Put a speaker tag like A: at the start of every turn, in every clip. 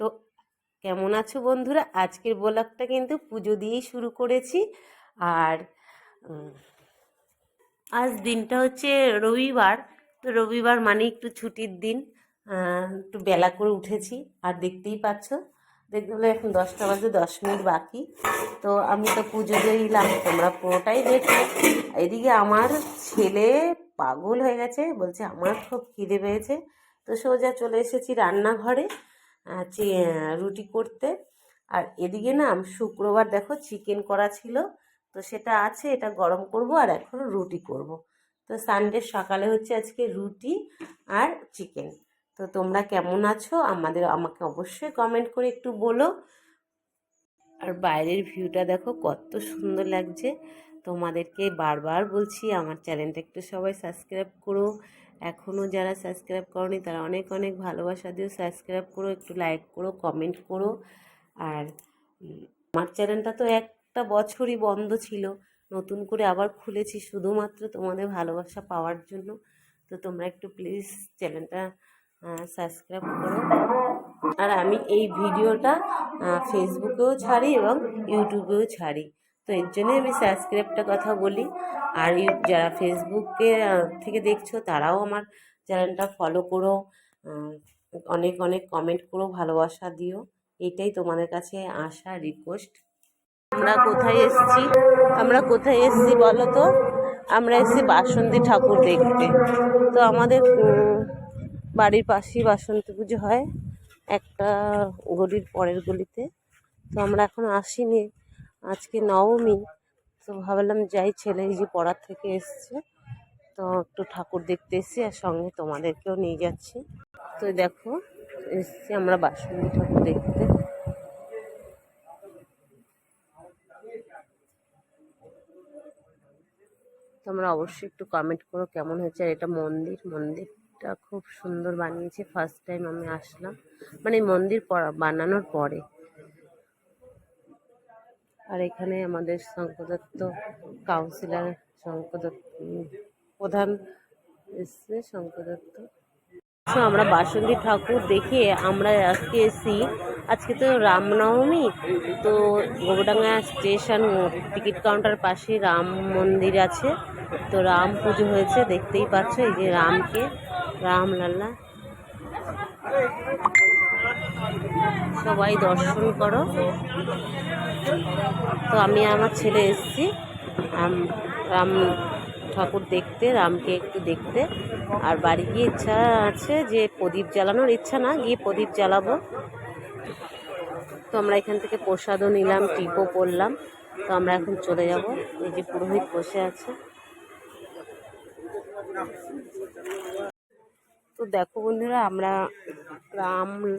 A: তো কেমন আছো বন্ধুরা? আজকের ব্লগটা কিন্তু পুজো দিয়েই শুরু করেছি। আর আজ দিনটা হচ্ছে রবিবার। তো রবিবার মানে একটু ছুটির দিন। একটু বেলা করে উঠেছি। আর দেখতেই পাচ্ছ, দেখতে এখন দশটা বাজে, দশ মিনিট বাকি। তো আমি তো পুজো দিলাম, তোমরা পুরোটাই দেখো এদিকে আমার ছেলে পাগল হয়ে গেছে, বলছে আমার খুব খিদে পেয়েছে। তো সোজা চলে এসেছি রান্নাঘরে। রুটি করতে। আর এদিকে না, শুক্রবার দেখো চিকেন করা ছিল। তো সেটা আছে, এটা গরম করব আর এখন রুটি করব। তো সানডে সকালে হচ্ছে আজকে রুটি আর চিকেন তো তোমরা কেমন আছো? আমাদের, আমাকে অবশ্যই কমেন্ট করে একটু বলো। আর বাইরের ভিউটা দেখো, কত সুন্দর লাগছে। তোমাদেরকে বারবার বলছি, আমার চ্যানেলটা একটু সবাই সাবস্ক্রাইব করো। এখনও যারা সাবস্ক্রাইব করনি, তারা অনেক অনেক ভালোবাসা দিও। সাবস্ক্রাইব করো, একটু লাইক করো কমেন্ট করো। আর আমার চ্যানেলটা তো একটা বছরই বন্ধ ছিল। নতুন করে আবার খুলেছি শুধুমাত্র তোমাদের ভালোবাসা পাওয়ার জন্য। তো তোমরা একটু প্লিজ চ্যানেলটা সাবস্ক্রাইব করো। আর আমি এই ভিডিওটা ফেসবুকেও ছাড়ি এবং ইউটিউবেও ছাড়ি। তো এর জন্যই আমি সাবস্ক্রাইবটা কথা বলি। আর যারা ফেসবুকে থেকে দেখছ, তারাও আমার চ্যানেলটা ফলো করো। অনেক অনেক কমেন্ট করো, ভালোবাসা দিও। এটাই তোমাদের কাছে আশা রিকোয়েস্ট আমরা কোথায় এসেছি? আমরা কোথায় এসেছি বলো তো? আমরা এসেছি বাসন্তী ঠাকুর দেখতে। তো আমাদের বাড়ির পাশেই বাসন্তী পুজো হয়। একটা গলির পরের গলিতে। তো আমরা এখন আসিনি। আজকে নবমী, তো ভাবলাম যাই, ছেলে যে পড়ার থেকে এসছে, তো একটু ঠাকুর দেখতে এসেছি আর সঙ্গে তোমাদেরকেও নিয়ে যাচ্ছি। তো দেখো, এসছি আমরা বাসন্তী ঠাকুর দেখতে। তোমরা অবশ্যই একটু কমেন্ট করো কেমন হয়েছে, আর এটা মন্দির, মন্দিরটা খুব সুন্দর বানিয়েছে। ফার্স্ট টাইম আমি আসলাম। মানে মন্দির বানানোর পরে। আর এখানে আমাদের শঙ্কদত্ত কাউন্সিলর শঙ্কদত্ত প্রধান এসছে শঙ্কদত্ত তো আমরা বাসন্তী ঠাকুর দেখে আমরা আজকে এসি আজকে তো রামনবমী, তো গোবরডাঙ্গা স্টেশন টিকিট কাউন্টার পাশে রাম মন্দির আছে। তো রাম পুজো হয়েছে, দেখতেই পাচ্ছ এই যে রামকে, রাম লাল্লা সবাই দর্শন করো। তো আমি আমার ছেলে এসেছি। রাম- রাম ঠাকুর দেখতে, রামকে একটু দেখতে। আর বাড়ি গিয়ে ইচ্ছা আছে যে প্রদীপ জ্বালানোর, ইচ্ছা না, গিয়ে প্রদীপ জ্বালাবো। তো আমরা এখান থেকে প্রসাদও নিলাম, টিপও পড়লাম তো আমরা এখন চলে যাব, এই যে পুরোহিত বসে আছে। তো দেখো বন্ধুরা, আমরা রাম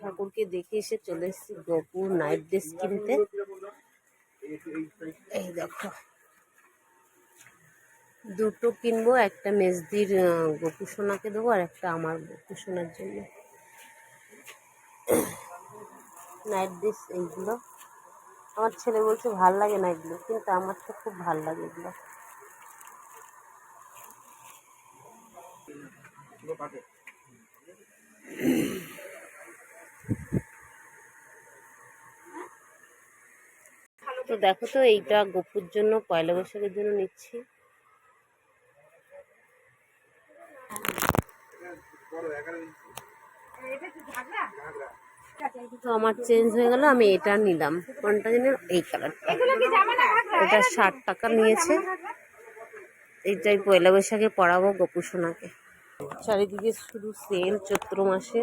A: ঠাকুরকে দেখে এসে চলে এসেছি গোপুর নাইট ড্রেস কিনতে এই দেখো। দুটো কিনবো, একটা মেজদির গোপু সোনাকে দেবো আর একটা আমার গোপু সোনার জন্য। নাইট ড্রেস এইগুলো। আমার ছেলে বলছে ভালো লাগে না এগুলো কিন্তু আমার তো খুব ভালো লাগে এগুলো। দেখো তো এইটা গোপুর জন্য পয়লা বৈশাখের জন্য নিচ্ছি। তো আমার চেঞ্জ হয়ে গেল আমি এটা নিলাম। কোনটা যেন এই কালারটা এটা ষাট টাকা নিয়েছে। এইটাই পয়লা বৈশাখে পড়াবো গোপু সোনাকে। চারিদিকে শুধু সেল চৈত্র মাসে।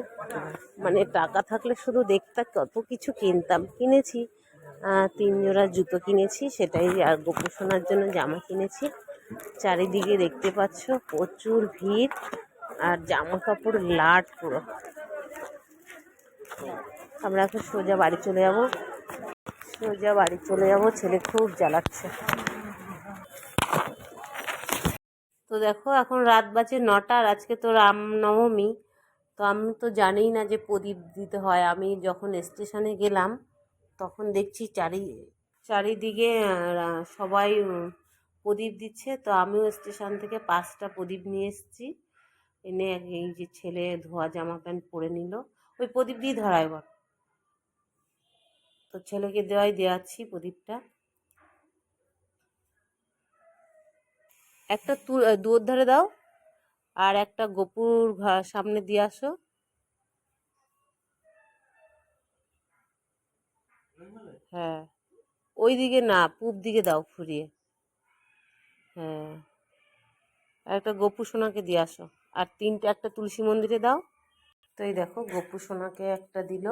A: মানে টাকা থাকলে শুধু দেখতাম কত কিছু কিনতাম। কিনেছি। তিন জোড়া জুতো কিনেছি, সেটাই আর গোপু সোনার জন্য জামা কিনেছি। চারিদিকে দেখতে পাচ্ছ প্রচুর ভিড়, আর জামা কাপড় লাট পুরো। আমরা এখন সোজা বাড়ি চলে যাব। সোজা বাড়ি চলে যাব, ছেলে খুব জ্বালাচ্ছে। তো দেখো, এখন রাত বাজে নটা, আর আজকে তো রামনবমী। তো আমি তো জানিই না যে প্রদীপ দিতে হয়। আমি যখন স্টেশনে গেলাম তখন দেখছি চারি, চারিদিকে সবাই প্রদীপ দিচ্ছে। তো আমিও স্টেশন থেকে পাঁচটা প্রদীপ নিয়ে এসেছি। এনে এই যে ছেলে ধোয়া জামা প্যান্ট পরে নিল। ওই প্রদীপ দিয়ে ধরায় বল তো ছেলেকে দেওয়াই দেওয়াচ্ছি প্রদীপটা। একটা দুয়োর ধারে দাও আর একটা গোপুর সামনে দিয়ে আসো। হ্যাঁ। ওই দিকে না, পূব দিকে দাও ফুরিয়ে। হ্যাঁ। আর একটা গোপু সোনাকে দিয়ে আসো। আর তিনটে, একটা তুলসী মন্দিরে দাও। তো এই দেখো, গোপু সোনাকে একটা দিল।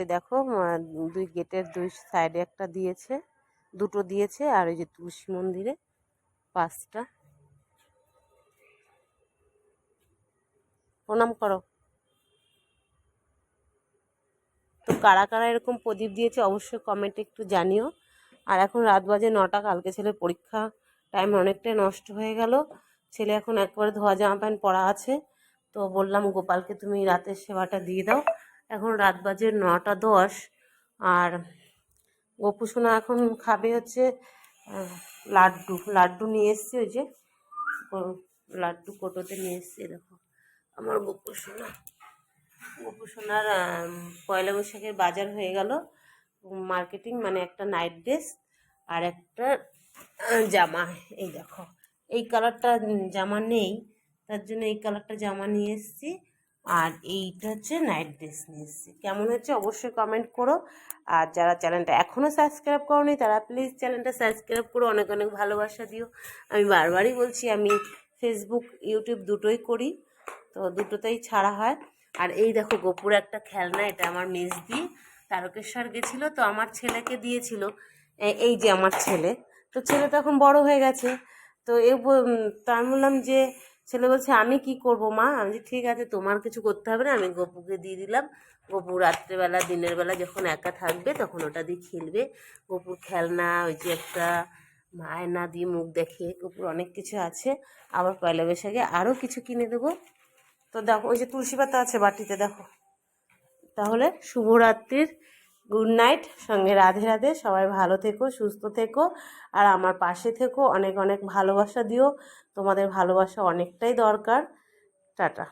A: দেখো দুই গেটের দুই সাইডে একটা দিয়েছে। দুটো দিয়েছে আর ওই যে তুলসী মন্দিরে পাঁচটা। প্রণাম করো। তো কারা কারা এরকম প্রদীপ দিয়েছে অবশ্যই কমেন্টে একটু জানিও। আর এখন রাত বাজে নটা, কালকে ছেলের পরীক্ষা টাইম অনেকটাই নষ্ট হয়ে গেল। ছেলে এখন একবারে ধোয়া জামা প্যান্ট পরা আছে। তো বললাম, গোপালকে তুমি রাতের সেবাটা দিয়ে দাও। এখন রাত বাজে নটা দশ আর গোপুসোনা এখন খাবে হচ্ছে লাড্ডু। লাড্ডু নিয়ে এসছি ওই যে লাড্ডু কোটোতে নিয়ে এসছি দেখো। আমার গোপুসোনা গোপুসোনার আম, পয়লা বৈশাখের বাজার হয়ে গেল। মার্কেটিং মানে একটা নাইট ড্রেস আর একটা জামা। এই দেখো। এই কালারটা জামা নেই তার জন্য এই কালারটা জামা নিয়ে এসেছি। আর এইটা হচ্ছে নাইট ড্রেস নিয়ে এসেছি কেমন হচ্ছে অবশ্যই কমেন্ট করো। আর যারা চ্যানেলটা এখনও সাবস্ক্রাইব করোনি, তারা প্লিজ চ্যানেলটা সাবস্ক্রাইব করো অনেক অনেক ভালোবাসা দিও। আমি বারবারই বলছি, আমি ফেসবুক ইউটিউব দুটোই করি, তো দুটোতেই ছাড়া হয়। আর এই দেখো গোপুর একটা খেলনা, এটা আমার মেজদি তারকেশ্বর গেছিল, তো আমার ছেলেকে দিয়েছিল। এই যে আমার ছেলে, তো ছেলে তো এখন বড় হয়ে গেছে। তো এ তা আমি বললাম যে ছেলে বলছে আমি কি করব মা? আমি বলছি, ঠিক আছে তোমার কিছু করতে হবে না। আমি গপুকে দিয়ে দিলাম। গপু রাত্রেবেলা দিনের বেলা যখন একা থাকবে তখন ওটা দিয়ে খেলবে। গপুর খেলনা ওই যে একটা আয়না দিয়ে মুখ দেখে গপুর অনেক কিছু আছে। আবার পয়লা বৈশাখে আরও কিছু কিনে দেবো। তো দেখো ওই যে তুলসী পাতা আছে বাটিতে দেখো। তাহলে শুভরাত্রির গুড নাইট, সঙ্গে রাধে রাধে, সবাই ভালো থেকো, সুস্থ থেকো, আর আমার পাশে থেকো, অনেক অনেক ভালোবাসা দিও। তোমাদের ভালোবাসা অনেকটাই দরকার। টাটা।